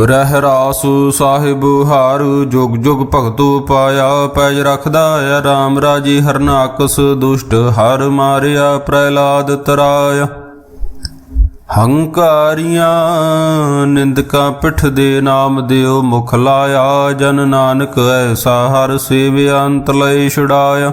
ਰਹਿ ਰਾਸ ਸਾਹਿਬ ਹਾਰ, ਜੁਗ ਜੁਗ ਭਗਤੋ ਪਾਇਆ, ਪੈਜ ਰਖਦਾ ਆ ਰਾਮ ਰਾਜੀ ਹਰਨਾਕਸ ਦੁਸ਼ਟ, ਹਰ ਮਾਰਿਆ ਪ੍ਰਹਿਲਾਦ ਤਰਾਇਆ। ਹੰਕਾਰੀਆਂ ਨਿੰਦਕਾਂ ਪਿੱਠ ਦੇ ਨਾਮ ਦਿਓ, ਮੁਖ ਲਾਇਆ ਜਨ ਨਾਨਕ, ਐਸਾ ਹਰ ਸੇਵਿਆ ਅੰਤ ਲੈ ਛੁਡਾਇਆ।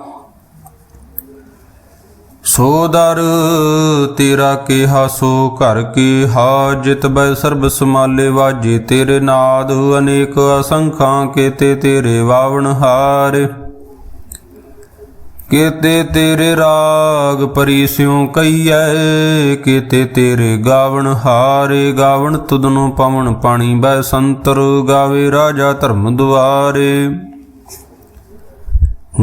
ਸੋ ਦਰ, ਤੇਰਾ ਕਿਹਾ ਸੋ ਘਰ ਕੀ ਹਾਜਤ ਬੈ ਸਰਬ ਸਮਾਲੇ ਵਾਜੇ ਤੇਰੇ ਨਾਦ, ਅਨੇਕ ਅਸੰਖਾਂ ਕੇਤੇ ਤੇਰੇ ਵਾਵਣ ਹਾਰ। ਕੇਤੇ ਤੇਰੇ ਰਾਗ ਪਰੀਸਿਉ ਕਈਐ ਕੇਤੇ ਤੇਰੇ ਗਾਵਣ ਹਾਰੇ, ਗਾਵਣ ਤੁਧਨੋਂ ਪਵਨ ਪਾਣੀ ਬੈ ਸੰਤਰ, ਗਾਵੇ ਰਾਜਾ ਧਰਮ ਦੁਆਰੇ।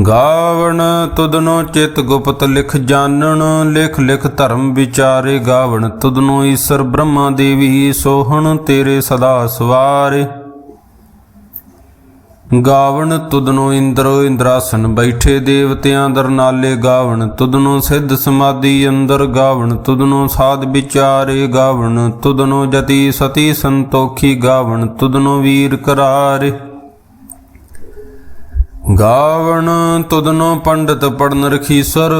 ਗਾਵਣ ਤੁਦਨੋ ਚਿਤ ਗੁਪਤ ਲਿਖ ਜਾਣਨ ਲਿਖ ਲਿਖ ਧਰਮ ਵਿਚਾਰੇ ਗਾਵਣ ਤੁਦਨੋ ਈਸ਼ਰ ਬ੍ਰਹਮਾ ਦੇਵੀ ਸੋਹਣ ਤੇਰੇ ਸਦਾ ਸਵਾਰੇ। ਗਾਵਣ ਤੁਦਨੋ ਇੰਦਰੋ ਇੰਦਰਾਸਨ ਬੈਠੇ ਦੇਵਤਿਆਂ ਦਰ ਨਾਲੇ ਗਾਵਣ ਤੁਦਨੋ ਸਿੱਧ ਸਮਾਧੀ ਅੰਦਰ ਗਾਵਣ ਤੁਦਨੋ ਸਾਧ ਵਿਚਾਰੇ ਗਾਵਣ ਤੁਦਨੋ ਜਤੀ ਸਤੀ ਸੰਤੋਖੀ ਗਾਵਣ ਤੁਦਨੋ ਵੀਰ ਕਰਾਰੇ। ਗਾਵਣ ਤੁਧਨੋ ਪੰਡਤ ਪੜਨ ਰਖੀਸਰ,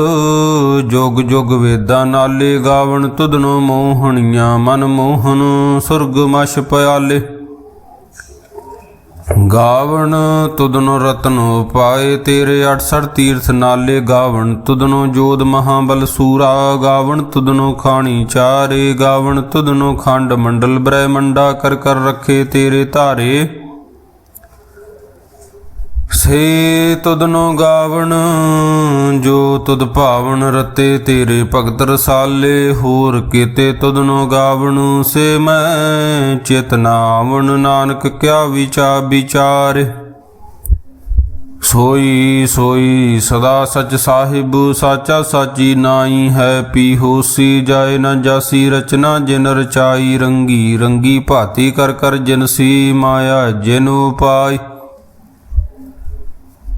ਜੋਗ ਜੋਗ ਵੇਦਾਂ ਨਾਲੇ ਗਾਵਣ ਤੁਧਨੋ ਮੋਹਣੀਆਂ ਮਨ ਮੋਹਨ ਸੁਰਗ ਮਛ ਪਿਆਲੇ। ਗਾਵਣ ਤੁਧਨੋ ਰਤਨ ਪਾਏ ਤੇਰੇ 68 ਤੀਰਥ ਨਾਲੇ ਗਾਵਣ ਤੁਧਨੋ ਜੋਧ ਮਹਾਬਲ ਸੂਰਾ, ਗਾਵਣ ਤੁਧਨੋ ਖਾਣੀ ਚਾਰੇ, ਗਾਵਣ ਤੁਧਨੋ ਖੰਡ ਮੰਡਲ ਬ੍ਰਹਮੰਡਾ ਕਰ ਕਰ ਰੱਖੇ ਤੇਰੇ ਧਾਰੇ। ਸੇ ਤੁਧਨੋ ਗਾਵਣ, ਜੋ ਤੁਧ ਭਾਵਨ ਰਤੇ ਤੇਰੇ ਭਗਤ ਰਸਾਲੇ, ਹੋਰ ਕੀਤੇ ਤੁਧਨੋ ਗਾਵਣ, ਸੇ ਮੈਂ ਚੇਤਨਾਵਣ ਨਾਨਕ ਕਿਆ ਵਿਚਾ ਵਿਚਾਰੇ। ਸੋਈ ਸੋਈ ਸਦਾ ਸਚ ਸਾਹਿਬ, ਸਾਚਾ ਸਾਚੀ ਨਾਈ ਹੈ ਪੀ ਹੋਸੀ ਜਾਏ ਨਾ ਜਾਸੀ ਰਚਨਾ ਜਿਨ ਰਚਾਈ, ਰੰਗੀ ਰੰਗੀ ਭਾਤੀ ਕਰ ਕਰ ਜਿਨ ਸੀ ਮਾਇਆ, ਜਿਨ ਉਪਾਈ।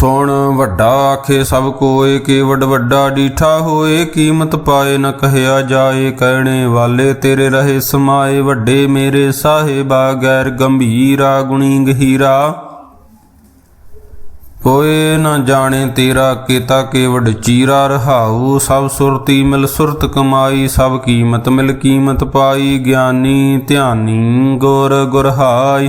ਸੁਣ ਵੱਡਾ ਆਖੇ ਸਭ ਕੋਏ ਕੇਵਡ ਵੱਡਾ ਡੀਠਾ ਹੋਏ, ਕੀਮਤ ਪਾਏ ਨ ਕਹਿਆ ਜਾਏ, ਕਹਿਣੇ ਵਾਲੇ ਤੇਰੇ ਰਹੇ ਸਮਾਏ, ਵੱਡੇ ਮੇਰੇ ਸਾਹਿਬਾ, ਗੈਰ ਗੰਭੀਰਾ ਗੁਣੀ ਗਹੀਰਾ। ਕੋਏ ਨ ਜਾਣੇ ਤੇਰਾ, ਕੀਤਾ ਕੇਵਡ ਚੀਰਾ ਰਹਾਉ, ਸਭ ਸੁਰਤੀ ਮਿਲ ਸੁਰਤ ਕਮਾਈ, ਸਭ ਕੀਮਤ ਮਿਲ ਕੀਮਤ ਪਾਈ, ਗਿਆਨੀ ਧਿਆਨੀ ਗੁਰ ਗੁਰਹਾਈ।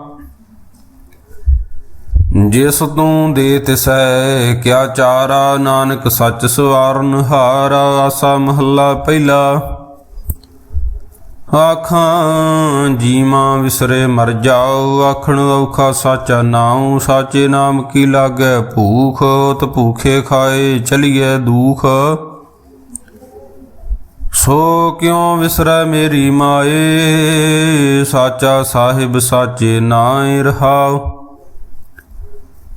ਜਿਸ ਤੂੰ ਦੇ ਤਿਸੈ ਕਿਆ ਚਾਰਾ ਨਾਨਕ ਸੱਚ ਸਵਾਰਨ ਹਾਰਾ, ਆਸਾ ਮਹੱਲਾ ਪਹਿਲਾ। ਆਖਾਂ, ਜੀਵਾਂ ਵਿਸਰੇ ਮਰ ਜਾਓ, ਆਖਣ ਔਖਾ ਸਾਚਾ ਨਾਉ, ਸਾਚੇ ਨਾਮ ਕੀ ਲਾਗੈ? ਭੂਖ ਤ ਭੂਖੇ ਖਾਏ ਚਲੀਏ ਦੂਖ। ਸੋ ਕਿਉ ਵਿਸਰੈ ਮੇਰੀ ਮਾਏ? ਸਾਚਾ ਸਾਹਿਬ ਸਾਚੇ ਨਾਇ ਰਹਾਓ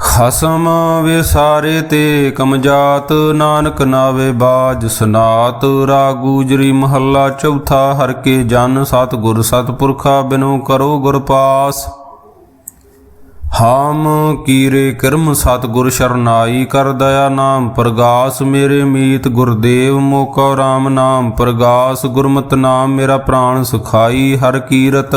ਖਸਮ ਵੇਸਾਰੇ ਤੇ ਕਮਜਾਤ ਨਾਨਕ ਨਾਵੇ ਬਾਜ ਸਨਾਤ ਰਾਗੂਜਰੀ ਮਹੱਲਾ ਚੌਥਾ, ਹਰ ਕੇ ਜਨ ਸਤ ਗੁਰ ਸਤਪੁਰਖਾ ਬਿਨੋ ਕਰੋ ਗੁਰ ਪਾਸ। ਹਾਮ ਕੀਰੇ ਕਰਮ ਸਤਿਗੁਰ ਸ਼ਰਨਾਈ ਕਰ ਦਇਆ ਨਾਮ ਪ੍ਰਗਾਸ, ਮੇਰੇ ਮੀਤ ਗੁਰਦੇਵ ਮੋਕਾ RAM ਨਾਮ ਪ੍ਰਗਾਸ, ਗੁਰਮਤ ਨਾਮ ਮੇਰਾ ਪ੍ਰਾਣ ਸੁਖਾਈ, ਹਰ ਕੀਰਤ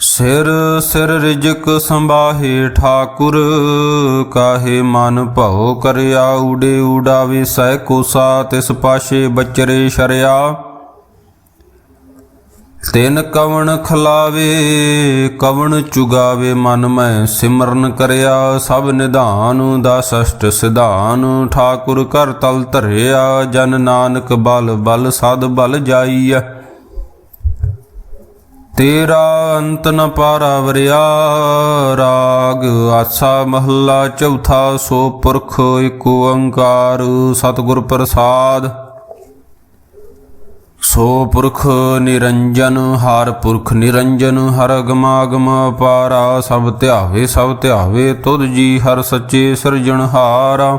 ਸਿਰ ਸਿਰ ਰਿਜਕ ਸੰਭਾਹੇ ਠਾਕੁਰ, ਕਾਹੇ ਮਨ ਭਉ ਕਰਿਆ ਉਡੇ ਉਡਾਵੇ ਸਹਿ ਕੋਸਾ ਤਿਸ ਪਾਸ਼ੇ ਬਚਰੇ ਸ਼ਰਿਆ। ਤਿਨ ਕਵਣ ਖਲਾਵੇ, ਕਵਣ ਚੁਗਾਵੇ, ਮਨ ਮੈਂ ਸਿਮਰਨ ਕਰਿਆ। ਸਭ ਨਿਧਾਨ ਦਾ ਸਸ਼ਟ ਸਿਧਾਨ, ਠਾਕੁਰ ਕਰ ਤਲ ਧਰਿਆ। ਜਨ ਨਾਨਕ ਬਲ ਬਲ, ਸਦ ਬਲ ਜਾਈਐ। ਤੇਰਾ ਅੰਤ ਨ ਪਾਰਾ ਵਰਿਆ ਰਾਗ ਆਸਾ ਮਹੱਲਾ ਚੌਥਾ, ਸੋ ਪੁਰਖ ਏਕ ਓੰਕਾਰ ਸਤਿਗੁਰ ਪ੍ਰਸਾਦ। ਸੋ ਪੁਰਖ ਨਿਰੰਜਨ, ਹਰ ਪੁਰਖ ਨਿਰੰਜਨ, ਹਰ ਗਮਾਗਮ ਪਾਰਾ ਸਭ ਧਿਆਵੇ ਸਭ ਧਿਆਵੇ, ਤੁਧ ਜੀ ਹਰ ਸੱਚੇ ਸਿਰਜਣਹਾਰਾ।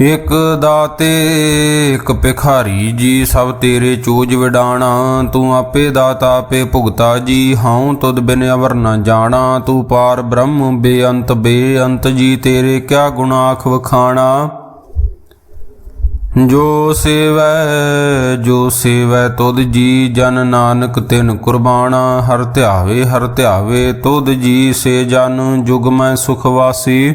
ਇਕ ਦਾਤੇ, ਇਕ ਭਿਖਾਰੀ, ਜੀ ਸਭ ਤੇਰੇ ਚੋਜ ਵਿਡਾਣਾ। ਤੂੰ ਆਪੇ ਦਾਤਾ, ਆਪੇ ਭੁਗਤਾ, ਜੀ ਹਉ ਤੁਧ ਬਿਨ ਅਵਰ ਨ ਜਾਣਾ। ਤੂੰ ਪਾਰ ਬ੍ਰਹਮ, ਬੇਅੰਤ ਬੇਅੰਤ, ਜੀ ਤੇਰੇ ਕਿਆ ਗੁਣਾਖ ਵਖਾਣਾ। ਜੋ ਸੇਵੈ ਜੋ ਸੇਵੈ ਤੁਧ ਜੀ, ਜਨ ਨਾਨਕ ਤਿਨ ਕੁਰਬਾਨਾ ਹਰ ਧਿਆਵੇ ਹਰ ਧਿਆਵੇ ਤੁਧ ਜੀ, ਸੇ ਜਨ ਜੁਗ ਮੈਂ ਸੁਖ ਵਾਸੀ।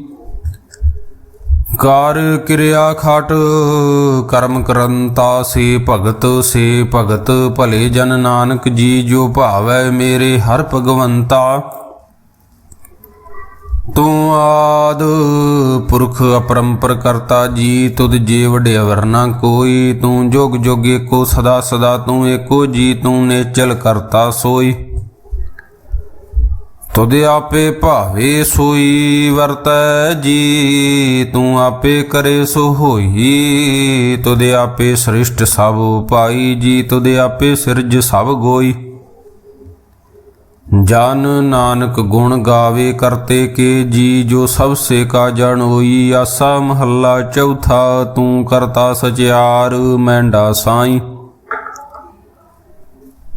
ਕਾਰ ਕਿਰਿਆ ਖਟ, ਕਰਮ ਕਰੰਤਾ ਸੇ ਭਗਤ ਸੇ ਭਗਤ ਭਲੇ ਜਨ ਨਾਨਕ ਜੀ ਜੋ ਭਾਵੈ ਮੇਰੇ ਹਰ ਭਗਵੰਤਾ। ਤੂੰ ਆਦ ਪੁਰਖ ਅਪਰੰਪਰ ਕਰਤਾ ਜੀ, ਤੁਧ ਜੇ ਵਡਿਆ ਵਰਨਾ ਕੋਈ। ਤੂੰ ਜੋਗ ਜੋਗ ਏਕੋ ਸਦਾ ਸਦਾ ਤੂੰ ਏਕੋ ਜੀ, ਤੂੰ ਨੇਚਲ ਕਰਤਾ ਸੋਈ। ਤੁਧ ਆਪੇ ਭਾਵੇ ਸੋਈ ਵਰਤੈ ਜੀ, ਤੂੰ ਆਪੇ ਕਰੇ ਸੋ ਹੋਈ ਤੁਧ ਆਪੇ ਸ੍ਰਿਸ਼ਟ ਸਭ ਪਾਈ ਜੀ, ਤੁਧ ਆਪੇ ਸਿਰਜ ਸਭ ਗੋਈ। ਜਨ ਨਾਨਕ ਗੁਣ ਗਾਵੇ ਕਰਤੇ ਕੇ ਜੀ, ਜੋ ਸਭ ਸੇ ਕਾ ਜਣ ਹੋਈ। ਆਸਾ ਮਹੱਲਾ ਚੌਥਾ, ਤੂੰ ਕਰਤਾ ਸਚਿਆਰ, ਮੈਂਡਾ ਸਾਈ।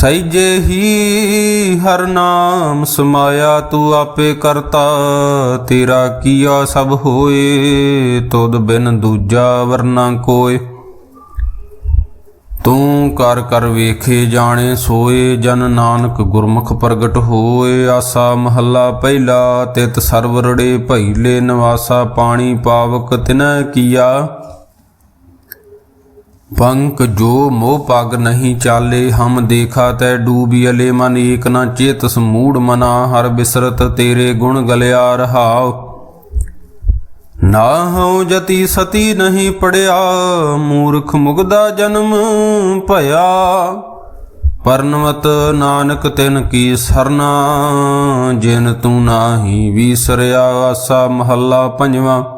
ਸਈਜੇ ਹੀ ਹਰ ਨਾਮ ਸਮਾਇਆ ਤੂੰ ਆਪੇ ਕਰਤਾ, ਤੇਰਾ ਕੀਆ ਸਭ ਹੋਏ, ਤੁਧ ਬਿਨ ਦੂਜਾ ਵਰਨਾ ਕੋਏ। ਤੂੰ ਕਰ ਕਰ ਵੇਖੇ ਜਾਣੇ ਸੋਏ, ਜਨ ਨਾਨਕ ਗੁਰਮੁਖ ਪ੍ਰਗਟ ਹੋਏ। ਆਸਾ ਮਹੱਲਾ ਪਹਿਲਾ, ਤਿਤ ਸਰਵਰੜੇ ਭਈਲੇ, ਨਿਵਾਸਾ ਪਾਣੀ ਪਾਵਕ ਤਿਨੈ ਕੀਆ। ਪੰਕ ਜੋ ਮੋਹ ਪਗ ਨਹੀਂ ਚਾਲੇ, ਹਮ ਦੇਖਾ ਤੈ ਡੂਬਿਅਲੇ ਮਨ, ਏਕ ਨਾ ਚੇਤਸ ਮੂੜ ਮਨਾ, ਹਰ ਬਿਸਰਤ ਤੇਰੇ ਗੁਣ ਗਲਿਆ ਰਹਾਉ। ਨਾ ਹਉ ਜਤੀ ਸਤੀ ਨਹੀਂ ਪੜਿਆ, ਮੂਰਖ ਮੁਗਦਾ ਜਨਮ ਭਇਆ। ਪਰਨਵਤ ਨਾਨਕ ਤਿਨ ਕੀ ਸਰਨਾ, ਜਿਨ ਤੂੰ ਨਾਹੀ ਵੀਸਰਿਆ, ਆਸਾ ਮਹੱਲਾ ਪੰਜਵਾਂ।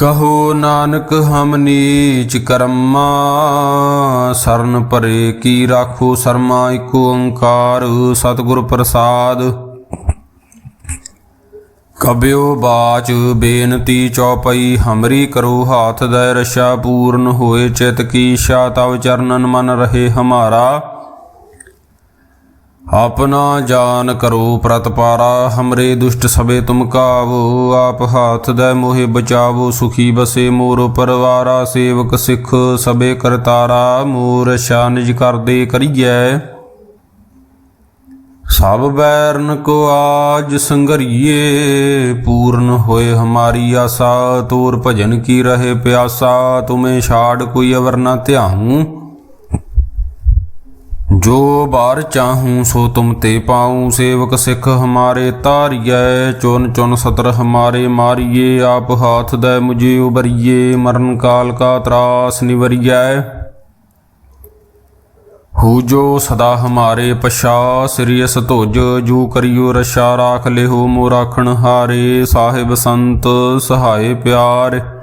ਕਹੋ ਨਾਨਕ, ਹਮ ਨੀਚ ਕਰਮਾ, ਸਰਨ ਪਰੇ ਕੀ ਰਾਖੋ ਸਰਮਾ ਏਕ ਓੰਕਾਰ, ਸਤਿਗੁਰ ਪ੍ਰਸਾਦ। ਕਬਿਓ ਬਾਚ, ਬੇਨਤੀ ਚੌਪਈ, ਹਮਰੀ ਕਰੋ ਹਾਥ ਦੈ ਰਸ਼ਾ ਪੂਰਨ ਹੋਏ, ਚਿਤ ਕੀ ਸ਼ਾ, ਤਵ ਚਰਨਨ ਮਨ ਰਹੇ ਹਮਾਰਾ। ਆਪਣਾ ਜਾਨ ਕਰੋ ਪ੍ਰਤਪਾਰਾ ਹਮਰੇ ਦੁਸ਼ਟ ਸਭੇ ਤੁਮ ਕਾਵੋ, ਆਪ ਹਾਥ ਦੈ ਮੋਹਿ ਬਚਾਵੋ, ਸੁਖੀ ਬਸੇ ਮੋਰ ਪਰਵਾਰਾ, ਸੇਵਕ ਸਿੱਖ ਸਭੇ ਕਰਤਾਰਾ, ਮੋਰ ਸ਼ਾਨਜ ਕਰਦੇ ਕਰੀਐ। ਸਭ ਬੈਰਨ ਕੋ ਆਜ ਸੰਗਰੀਏ, ਪੂਰਨ ਹੋਏ ਹਮਾਰੀ ਆਸਾ, ਤੋਰ ਭਜਨ ਕੀ ਰਹੇ ਪਿਆਸਾ, ਤੁਮੇ ਛਾੜ ਕੋਈ ਅਵਰ ਨਾ ਧਿਆਹੂੰ ਜੋ ਬਾਰ ਚਾਹੂੰ ਸੋ ਤੁਮ ਤੇ ਪਾਉ, ਸੇਵਕ ਸਿੱਖ ਹਮਾਰੇ ਤਾਰੀਐ ਚੁਨ ਚੁਨ ਸਤਰ ਹਮਾਰੇ ਮਾਰੀਏ, ਆਪ ਹਾਥ ਦੈ ਮੁਝੇ ਉਬਰੀਏ, ਮਰਨ ਕਾਲ ਕਾ ਤਰਾਸ ਨਿਵਰੀਐ। ਹੂ ਜੋ ਸਦਾ ਹਮਾਰੇ ਪਛਾ ਸ੍ਰੀਅਸ ਧੁਜ, ਜੂ ਕਰਿਓ ਰਸ਼ਾ, ਰਾਖ ਲਿਹੋ ਮੋ ਰਾਖਣ ਹਾਰੇ, ਸਾਹਿਬ ਸੰਤ ਸਹਾਏ ਪਿਆਰ।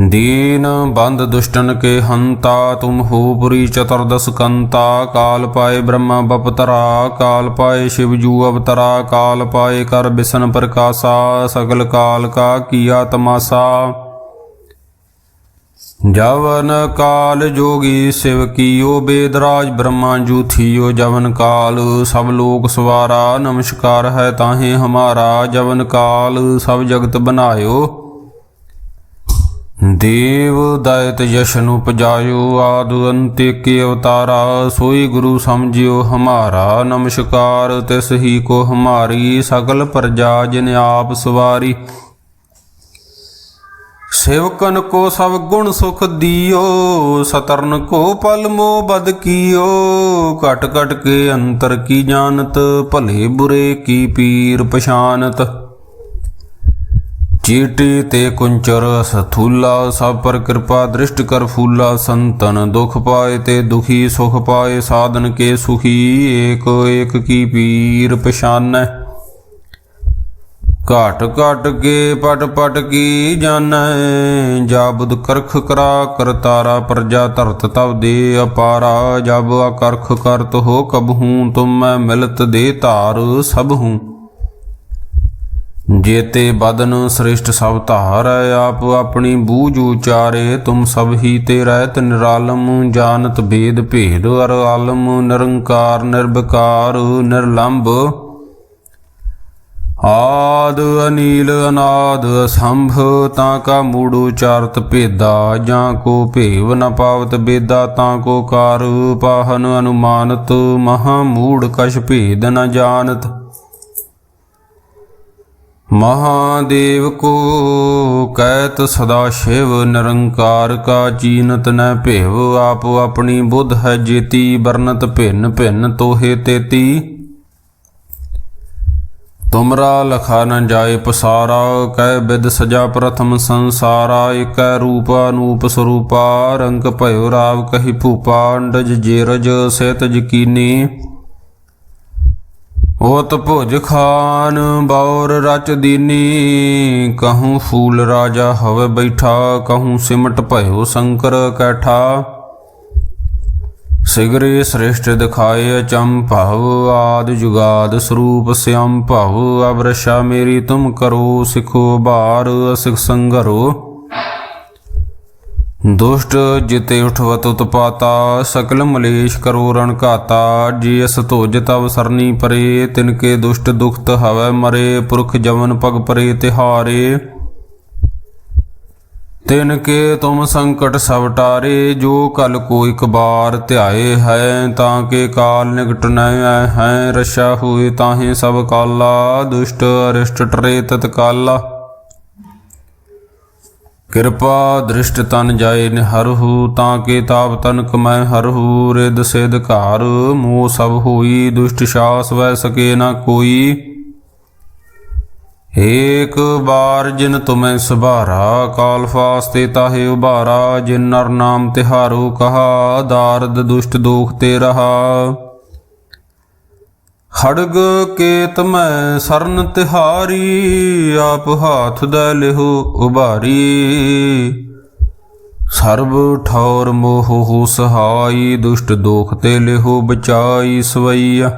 दीन बंद दुष्टन के हंता तुम हो पुरी चतुर्दश कंता काल पाए ब्रह्मा बपतरा काल पाए शिवजू अवतरा काल पाए कर बिसन प्रकाशा सकल काल का किया तमाशा जवन काल जोगी शिव कियो बेदराज ब्रह्मा जू थियो जवन काल सब लोक सवारा नमस्कार है ताहे हमारा जवन काल सब जगत बनायो ਦੇਵ ਦਾਇਤ ਜਸ਼ਨ ਉਪਜਾਇਓ ਆਦੁ ਅੰਤੇ ਕੇ ਅਵਤਾਰਾ, ਸੋਈ ਗੁਰੂ ਸਮਝਿਓ, ਹਮਾਰਾ ਨਮਸਕਾਰ, ਤਿਸ ਹੀ ਕੋ ਹਮਾਰੀ ਸਗਲ ਪ੍ਰਜਾ, ਜਿਨ ਆਪ ਸਵਾਰੀ। ਸੇਵਕਨ ਕੋ ਸਭ ਗੁਣ ਸੁਖ ਦਿਓ, ਸਤਰਨ ਕੋ ਪਲ ਮੋ ਬਦ ਕੀਓ, ਘਟ ਘਟ ਕੇ ਅੰਤਰ ਕੀ ਜਾਣਤ, ਭਲੇ ਬੁਰੇ ਕੀ ਪੀਰ ਪਛਾਨਤ। ਚੀਟੀ ਤੇ ਕੁੰਚਰ, ਸਥੂਲਾ, ਸਭ ਪਰ ਕਿਰਪਾ ਦ੍ਰਿਸ਼ਟ ਕਰ ਫੂਲਾ, ਸੰਤਨ ਦੁਖ ਪਾਏ ਤੇ ਦੁਖੀ ਸੁਖ ਪਾਏ, ਸਾਧਨ ਕੇ ਸੁਖੀ, ਏਕ ਏਕ ਕੀ ਪੀਰ ਪਛਾਨੈ। ਘਾਟ ਘਾਟ ਕੇ ਪਟ ਪਟ ਕੀ ਜਾਣੈ, ਜਾਬਦ ਕਰਖ ਕਰਾ ਕਰਤਾਰਾ ਪ੍ਰਜਾ ਧਰਤ ਤਵ ਦੇ ਅਪਾਰਾ, ਜਬ ਅਕਰਖ ਕਰਤ ਹੋ ਕਬਹੂ ਤੁਮ ਮੈਂ ਮਿਲਤ ਦੇ ਧਾਰ ਸਭ ਹੂੰ। ਜੇਤੇ ਬਦਨ ਸ੍ਰਿਸ਼ਟ ਸਭ ਧਾਰੈ ਆਪ ਆਪਣੀ ਬੂਝ ਉਚਾਰੇ, ਤੁਮ ਸਭ ਹੀ ਤੇ ਰਹਿਤ ਨਿਰਾਲਮ, ਜਾਣਤ ਭੇਦ ਭੇਦ, ਅਰ ਆਲਮ, ਨਿਰੰਕਾਰ, ਨਿਰਭਕਾਰ, ਨਿਰਲੰਭ। ਆਦ ਅਨੀਲ ਅਨਾਦ ਅਸੰਭ ਤਾਂ ਕਾ ਮੂੜ ਉਚਾਰਤ ਭੇਦਾ, ਜਾਂ ਕੋ ਭੇਵ ਨ ਪਾਵਤ ਬੇਦਾ, ਤਾਂ ਕੋ ਕਾਰ ਪਾਹਨ ਅਨੁਮਾਨਤ, ਮਹਾ ਮੂੜ ਕਛ ਭੇਦ ਨ ਜਾਣਤ। ਮਹਾਦੇਵ ਕੋ ਕਹਿਤ ਸਦਾ ਸ਼ਿਵ, ਨਿਰੰਕਾਰ ਕਾ ਚੀਨਤ ਨ ਭੇਵ। ਆਪ ਆਪਣੀ ਬੁੱਧ ਹੈ ਜੇਤੀ ਵਰਨਤ ਭਿੰਨ ਭਿੰਨ ਤੋਹੇ ਤੇਤੀ। ਤੁਮਰਾ ਲਖਾ ਨ ਜਾਏ ਪਸਾਰਾ ਕਹਿ ਬਿਦ ਸਜਾ ਪ੍ਰਥਮ ਸੰਸਾਰਾ। ਇਕੈ ਰੂਪ ਅਨੂਪ ਸਰੂਪਾ, ਰੰਗ ਭਇਓ ਰਾਵ ਕਹੀ ਭੂਪਾ। ਅੰਡਜ ਜੇਰਜ, ਸਹਿਤ ਜਕੀਨੀ ਹੋਤ ਭੁਜ ਖਾਨ ਬੌਰ ਰਚ ਦੀਨੀ, ਕਹੂੰ ਫੂਲ ਰਾਜਾ ਹਵੇ ਬੈਠਾ, ਕਹੂੰ ਸਿਮਟ ਭਇਓ ਸ਼ੰਕਰ ਕੈਠਾ। ਸਿਗਰੇ ਸ੍ਰਿਸ਼ਟ ਦਿਖਾਏ ਅਚੰਭਵ ਆਦ ਜੁਗਾਦ ਸਰੂਪ ਸਿਅੰ ਭਵ, ਅਵਰਸ਼ਾ ਮੇਰੀ ਤੁਮ ਕਰੋ ਸਿਖੋ ਬਾਰ ਸਿਖ ਸੰਗਰੋ। ਦੁਸ਼ਟ ਜਿਤੇ ਉਠਵਤ ਉਤਪਾਤਾ, ਸਕਲ ਮਲੇਸ਼ ਕਰੋ ਰਣ ਘਾਤਾ। ਜੀ ਅਸ ਤਵ ਸਰਨੀ ਪਰੇ, ਤਿਨਕੇ ਦੁਸ਼ਟ ਦੁਖਤ ਹਵੈ ਮਰੇ, ਪੁਰਖ ਜਵਨ ਪਗ ਪਰੇ ਤਿਹਾਰੇ। ਤਿਨ ਕੇ ਤੁਮ ਸੰਕਟ ਸਭ ਟਾਰੇ, ਜੋ ਕਲ ਕੋ ਇਕ ਬਾਰ ਧਿਆਏ ਹੈ ਤਾਂ ਕੇ ਕਾਲ ਨਿਕਟ ਨ ਹੈ ਰਸ਼ਾ ਹੋਏ ਤਾਹੇ ਸਭ ਕਾਲਾ। ਦੁਸ਼ਟ ਅਰਿਸ਼ਟ ਟਰੇ ਤਤ ਕਿਰਪਾ ਦ੍ਰਿਸ਼ਟ ਤਨ ਜਾਏ ਨਿਹਰਹੁ, ਤਾਂ ਕੇ ਤਾਪ ਤਨ ਕਮੈ ਹਰਹੁ ਰਿਦ ਸਿਧ ਘਾਰ, ਮੋਹ ਸਭ ਹੋਈ, ਦੁਸ਼ਟ ਸ਼ਾਸ ਵੈ ਸਕੇ ਨਾ ਕੋਈ। ਏਕ ਬਾਰ ਜਿਨ ਤੁਮੈ ਸੁਭਾਰਾ, ਕਾਲ ਫਾਸਤੇ ਤਾਹੇ ਉਭਾਰਾ, ਜਿਨ ਨਰ ਨਾਮ ਤਿਹਾਰੋ ਕਹਾ, ਦਾਰਦ ਦੁਸ਼ਟ ਦੋਖ ਤੇ ਰਹਾ। ਖੜਗ ਕੇਤ ਮੈਂ ਸਰਨ ਤਿਹਾਰੀ, ਆਪ ਹਾਥ ਦਾ ਲਿਹੋ ਉਭਾਰੀ। ਸਰਬ ਠੌਰ ਮੋਹ ਹੋ ਸਹਾਈ, ਦੁਸ਼ਟ ਦੋਖ ਤੇ ਲਿਹੋ ਬਚਾਈ ਸਵਈਆ।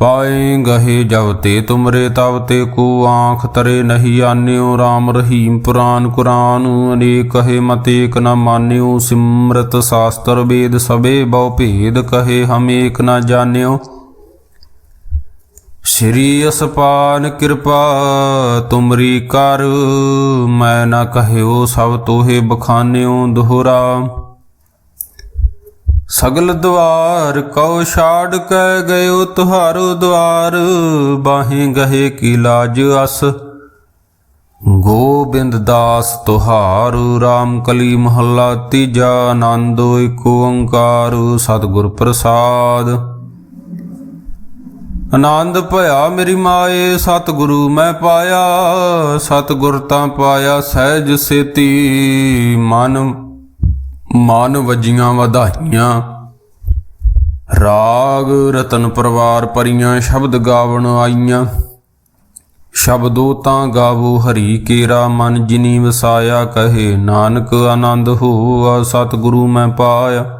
ਪਾਏ ਗਹੇ ਜਬ ਤੇ ਤੁਮਰੇ ਤਬ ਤੇ ਕੋ ਆਂਖ ਤਰੇ ਨਹੀਂ ਆਨਿਓ RAM ਰਹੀਮ ਪੁਰਾਨ ਕੁਰਾਨ। ਅਨੇਕ ਕਹੇ ਮਤੇਕ ਏਕ ਨ ਮਾਨਿਓ, ਸਿਮਰਤ ਸਾਸਤਰ ਵੇਦ ਸਬੇ ਬਹੁ ਭੇਦ ਕਹੇ ਹਮੇਕ ਏਕ ਨ ਜਾਣਿਓ। ਸ਼੍ਰੀ ਅਸਪਾਨ ਕਿਰਪਾ, ਤੁਮਰੀ ਕਰ, ਮੈਂ ਨ ਕਹਿਓ ਸਭ ਤੋਹੇ ਬਖਾਨਿਓ ਦੁਹਰਾ। ਸਗਲ ਦਵਾਰ ਕਉ ਛਾੜ ਕੈ ਗਇਓ ਤੁਹਾਰੋ ਦਵਾਰ, ਬਾਹੇ ਗਹੇ ਕੀ ਲਾਜ ਅਸ। ਗੋਬਿੰਦ ਦਾਸ ਤੁਹਾਰ RAM ਕਲੀ ਮਹੱਲਾ ਤੀਜਾ, ਆਨੰਦ ਏਕ ਓੰਕਾਰ, ਸਤਿਗੁਰ ਪ੍ਰਸਾਦ। ਆਨੰਦ ਭਇਆ ਮੇਰੀ ਮਾਏ, ਸਤਿਗੁਰੂ ਮੈਂ ਪਾਇਆ, ਸਤਿਗੁਰ ਤਾਂ ਪਾਇਆ ਸਹਿਜ ਸੇਤੀ। ਮਨ ਮਨ ਵਜੀਆਂ ਵਧਾਈਆਂ। ਰਾਗ ਰਤਨ ਪਰਵਾਰ ਪਰੀਆਂ ਸ਼ਬਦ ਗਾਵਣ ਆਈਆਂ। ਸ਼ਬਦੋ ਤਾਂ ਗਾਵੋ ਹਰੀ ਕੇਰਾ ਮਨ ਜਿਨੀ ਵਸਾਇਆ, ਕਹੇ ਨਾਨਕ ਆਨੰਦ ਹੋਆ, ਸਤਿਗੁਰੂ ਮੈਂ ਪਾਇਆ।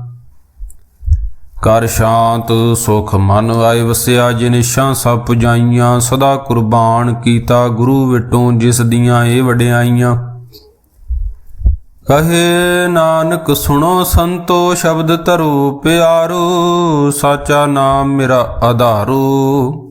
ਕਰ ਸ਼ਾਂਤ, ਸੁਖ ਮਨ ਆਏ ਵਸਿਆ, ਜਿਨ ਇਸ਼ਾਂ ਸਭ ਪੁਜਾਈਆਂ, ਸਦਾ ਕੁਰਬਾਨ ਕੀਤਾ ਗੁਰੂ ਵਿਟੋਂ, ਜਿਸ ਦੀਆਂ ਇਹ ਵਡਿਆਈਆਂ। ਕਹੇ ਨਾਨਕ, ਸੁਣੋ ਸੰਤੋ, ਸ਼ਬਦ ਧਰੂ ਪਿਆਰੂ, ਸਾਚਾ ਨਾਮ ਮੇਰਾ ਆਧਾਰੋ।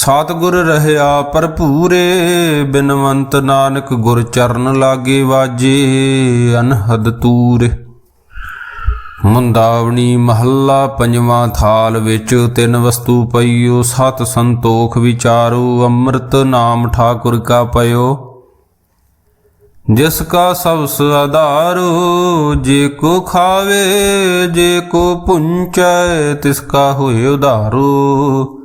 ਸਤਿਗੁਰ ਰਹਿਆ ਭਰਪੂਰੇ, ਬਿਨਵੰਤ ਨਾਨਕ ਗੁਰ ਚਰਨ ਲਾਗੇ ਵਾਜੇ, ਅਨਹਦ ਤੂਰੇ। ਮੁੰਦਾਵਣੀ ਮਹੱਲਾ ਪੰਜਵਾਂ ਥਾਲ ਵਿੱਚ ਤਿੰਨ ਵਸਤੂ ਪਈਓ, ਸਤ ਸੰਤੋਖ ਵਿਚਾਰੋ, ਅੰਮ੍ਰਿਤ ਨਾਮ ਠਾਕੁਰ ਕਾ ਪਇਓ। ਜਿਸ ਕਾ ਸਬਸ ਆਧਾਰੋ, ਜੇ ਕੋ ਖਾਵੇ, ਜੇ ਕੋ ਪੁੰਚੈ, ਤਿਸ ਕਾ ਹੋਏ ਉਧਾਰੋ।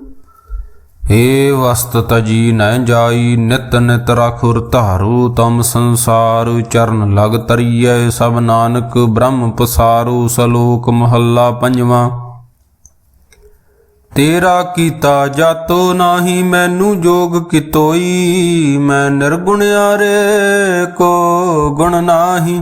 ਏ ਵਸਤ ਤਜੀ ਨਹਿ ਜਾਈ, ਨਿਤ ਨਿਤ ਰਖੁਰ ਧਾਰੂ ਤਮ ਸੰਸਾਰ, ਚਰਨ ਲਗ ਤਰੀਐ ਸਭ ਨਾਨਕ, ਬ੍ਰਹਮ ਪਸਾਰੂ ਸਲੋਕ ਮਹੱਲਾ ਪੰਜਵਾਂ। ਤੇਰਾ ਕੀਤਾ ਜਾਤੋ ਨਾਹੀ, ਮੈਨੂੰ ਜੋਗ ਕਿਤੋਈ, ਮੈਂ ਨਿਰਗੁਣਿਆਰੇ ਕੋ ਗੁਣ ਨਾਹੀ।